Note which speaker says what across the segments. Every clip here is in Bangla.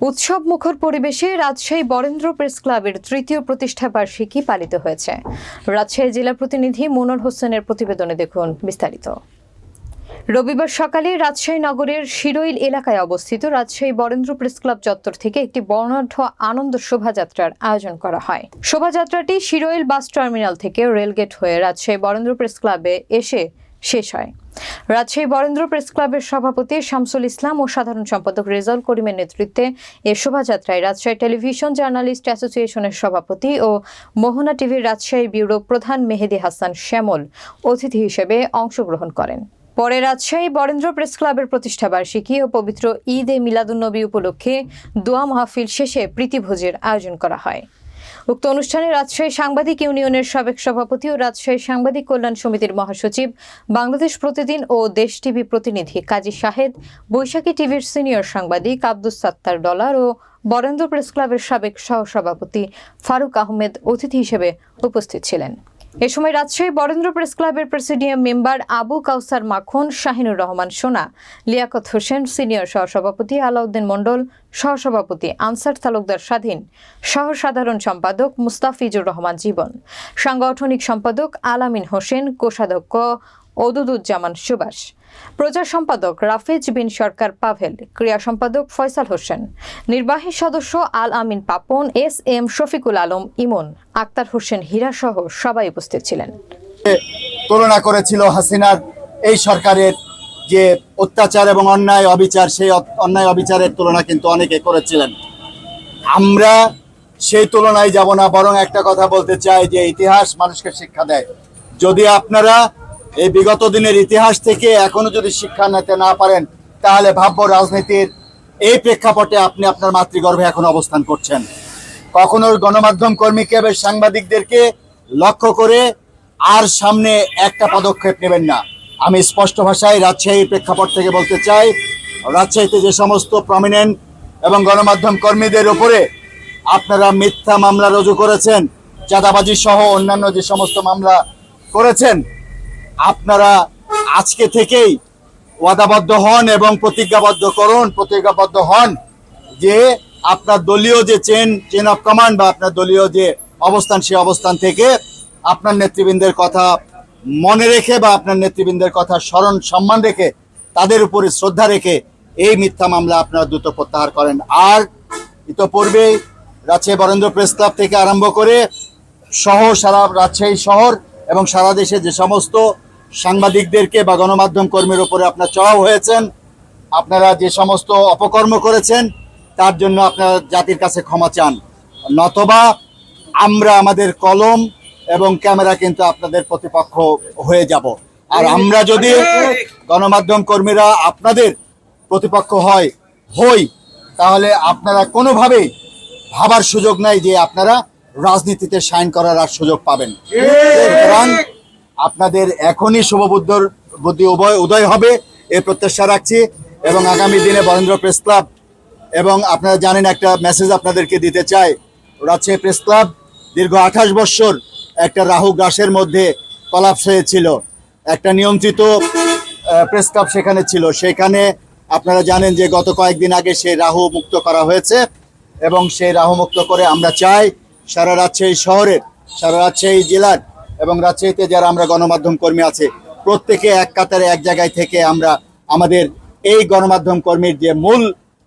Speaker 1: উৎসব মুখর পরিবেশে রাজশাহী বরেন্দ্র প্রেস ক্লাবের তৃতীয় প্রতিষ্ঠা বার্ষিকী পালিত হয়েছে। রাজশাহী জেলা প্রতিনিধি মনোর হোসেনের প্রতিবেদনে দেখুন বিস্তারিত। রবিবার সকালে রাজশাহী নগরের শিরোইল এলাকায় অবস্থিত রাজশাহী বরেন্দ্র প্রেস ক্লাব চত্বর থেকে একটি বর্ণাঢ্য আনন্দ শোভাযাত্রার আয়োজন করা হয়। শোভাযাত্রাটি শিরোইল বাস টার্মিনাল থেকে রেলগেট হয়ে রাজশাহী বরেন্দ্র প্রেস ক্লাবে এসে শেষ হয়। রাজশাহী বরেন্দ্র প্রেস ক্লাবের সভাপতি শামসুল ইসলাম ও সাধারণ সম্পাদক রেজাউল করিমের নেতৃত্বে এ শোভাযাত্রায় রাজশাহী টেলিভিশন জার্নালিস্ট অ্যাসোসিয়েশনের সভাপতি ও মোহনা টিভির রাজশাহী ব্যুরো প্রধান মেহেদি হাসান শ্যামল অতিথি হিসেবে অংশগ্রহণ করেন। পরে রাজশাহী বরেন্দ্র প্রেস ক্লাবের প্রতিষ্ঠা বার্ষিকী ও পবিত্র ঈদ এ মিলাদুন্নবী উপলক্ষে দোয়া মাহফিল শেষে প্রীতিভোজের আয়োজন করা হয়। উক্ত অনুষ্ঠানে রাজশাহী সাংবাদিক ইউনিয়নের সাবেক সভাপতি ও রাজশাহী সাংবাদিক কল্যাণ সমিতির মহাসচিব, বাংলাদেশ প্রতিদিন ও দেশ টিভি প্রতিনিধি কাজী শাহেদ, বৈশাখী টিভির সিনিয়র সাংবাদিক আব্দুস সাত্তার ডলার ও বরেন্দ্র প্রেস ক্লাবের সাবেক সহসভাপতি ফারুক আহমেদ অতিথি হিসেবে উপস্থিত ছিলেন। এ সময় রাজশাহী বরেন্দ্র প্রেস ক্লাবের প্রেসিডিয়াম মেম্বার আবু কাউসার মাখন, শাহিনুর রহমান সোনা, লিয়াকত হোসেন, সিনিয়র সহসভাপতি আলাউদ্দিন মণ্ডল, সহসভাপতি আনসার তালুকদার স্বাধীন সহ সাধারণ সম্পাদক মুস্তাফিজুর রহমান জীবন, সাংগঠনিক সম্পাদক আলামিন হোসেন, কোষাধ্যক্ষ ওদুদুজ্জামান সুবাস প্রচার সম্পাদক রাফেজ বিন সরকার পাভেল। ক্রিয়া সম্পাদক ফয়সাল হোসেন। নির্বাহী সদস্য আল আমিন পাপন, এস এম শফিকুল আলম ইমন, আক্তার হোসেন হীরা সহ সবাই উপস্থিত ছিলেন।
Speaker 2: তুলনা করেছিল হাসিনার এই সরকারের যে অত্যাচার এবং অন্যায় অবিচার, সেই অন্যায় অবিচারের তুলনা কিন্তু অনেকে করেছিলেন। আমরা সেই তুলনায় যাব না, বরং একটা কথা বলতে চাই যে ইতিহাস মানুষকে শিক্ষা দেয়। যদি আপনারা এই বিগত দিনের ইতিহাস থেকে এখনও যদি শিক্ষা নিতে না পারেন, তাহলে ভাব্য রাজনীতির এই প্রেক্ষাপটে আপনি আপনার মাতৃগর্ভে এখন অবস্থান করছেন। কখনো গণমাধ্যম কর্মীকে এবং সাংবাদিকদেরকে লক্ষ্য করে আর সামনে একটা পদক্ষেপ নেবেন না। আমি স্পষ্ট ভাষায় রাজশাহীর প্রেক্ষাপট থেকে বলতে চাই, রাজশাহীতে যে সমস্ত প্রমিনেন্ট এবং গণমাধ্যম কর্মীদের উপরে আপনারা মিথ্যা মামলা রুজু করেছেন, চাঁদাবাজি সহ অন্যান্য যে সমস্ত মামলা করেছেন আপনারা আজকে থেকেই ওয়াদাবদ্ধ হন এবং প্রতিজ্ঞাবদ্ধ করুন, প্রতিজ্ঞাবদ্ধ হন যে আপনার দলীয় যে চেন চেন অফ কমান্ড বা আপনার দলীয় যে অবস্থান সেই অবস্থান থেকে আপনার নেতৃবৃন্দের কথা মনে রেখে বা আপনার নেতৃবৃন্দের কথা স্মরণ, সম্মান রেখে, তাদের উপরে শ্রদ্ধা রেখে এই মিথ্যা মামলা আপনারা দ্রুত প্রত্যাহার করেন। আর ইতোপূর্বে রাজশাহী বরেন্দ্র প্রেস ক্লাব থেকে আরম্ভ করে সহ সারা রাজশাহী শহর এবং সারা দেশে যে সমস্ত সাংবাদিকদেরকে বা গণমাধ্যম কর্মীর উপরে আপনার চড়াও হয়েছেন। আপনারা যে সমস্ত অপকর্ম করেছেন, তার জন্য আপনারা জাতির কাছে ক্ষমা চান। নতবা আমরা আমাদের কলম এবং ক্যামেরা কিন্তু আপনাদের প্রতিপক্ষ হয়ে যাব। আর আমরা যদি গণমাধ্যম কর্মীরা আপনাদের প্রতিপক্ষ হয়, হই, তাহলে আপনারা কোনোভাবেই ভাবার সুযোগ নাই যে আপনারা রাজনীতিতে সাইন করার আর সুযোগ পাবেন। আপনাদের এখনই শুভবুদ্ধর বুদ্ধি উভয় উদয় হবে এই প্রত্যাশা রাখছি। এবং আগামী দিনে বরেন্দ্র প্রেস ক্লাব এবং আপনারা জানেন একটা মেসেজ আপনাদেরকে দিতে চাই। রাজশাহী প্রেস ক্লাব দীর্ঘ আঠাশ বছর একটা রাহু গ্রাসের মধ্যে কলাপস হয়েছিল। একটা নিয়ন্ত্রিত প্রেস ক্লাব সেখানে ছিল। সেখানে আপনারা জানেন যে গত কয়েকদিন আগে সেই রাহু মুক্ত করা হয়েছে এবং সেই রাহু মুক্ত করে আমরা চাই সারা রাজশাহী শহরের, সারা রাজশাহী জেলার এবং রাজশাহীতে যারা আমরা গণমাধ্যম কর্মী আছে, প্রত্যেকে এক কাতারে এক জায়গায় থেকে আমরা আমাদের এই গণমাধ্যম কর্মীর যে মূল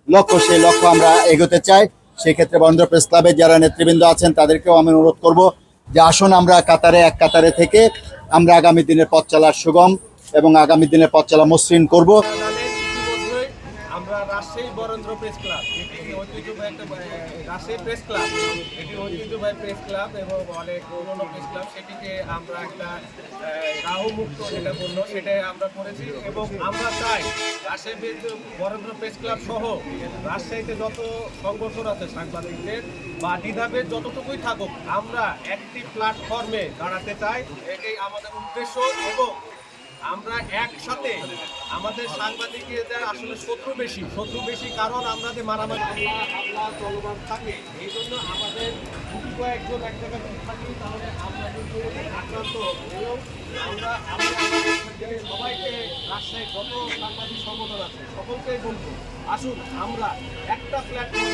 Speaker 2: লক্ষ্য, সেই লক্ষ্য আমরা এগোতে চাই। সেক্ষেত্রে বন্ধ প্রেস যারা নেতৃবৃন্দ আছেন, তাদেরকেও আমি অনুরোধ করব যে আসুন আমরা কাতারে এক কাতারে থেকে আমরা আগামী দিনের পথ চলার সুগম এবং আগামী দিনের পথ চলা মসৃণ করব।
Speaker 3: আমরা রাজশাহী বরেন্দ্র প্রেস ক্লাব। এটি ঐতিহ্যবাহী একটা রাজশাহী প্রেস ক্লাব। এটি ঐতিহ্যবাহী প্রেস ক্লাব এবং অনেক পুরনো প্রেস ক্লাব। সেটিকে আমরা একটা আহ, রাহু মুক্ত যেটা বলল সেটাই আমরা করেছি এবং আমরা চাই রাজশাহী বরেন্দ্র প্রেস ক্লাব সহ রাজশাহীতে যত সংগঠন আছে সাংবাদিকদের বা দ্বিধাবেদ যতটুকুই থাকুক আমরা একটি প্ল্যাটফর্মে দাঁড়াতে চাই। এটাই আমাদের উদ্দেশ্য এবং আমরা একসাথে আমাদের সাংবাদিকদের আসলে শত্রু বেশি শত্রু বেশি কারণ আমরা যে মারামারি হামলা চলমান থাকে, এই জন্য আমাদের কয়েকজন এক জায়গায় যদি থাকি, তাহলে আমরা কিন্তু আক্রান্ত এবং আমরা সবাইকে রাজশাহী যত সাংবাদিক সংগঠন আছে, সকলকেই বলব, আসুন, আমরা একটা প্ল্যাটফর্মে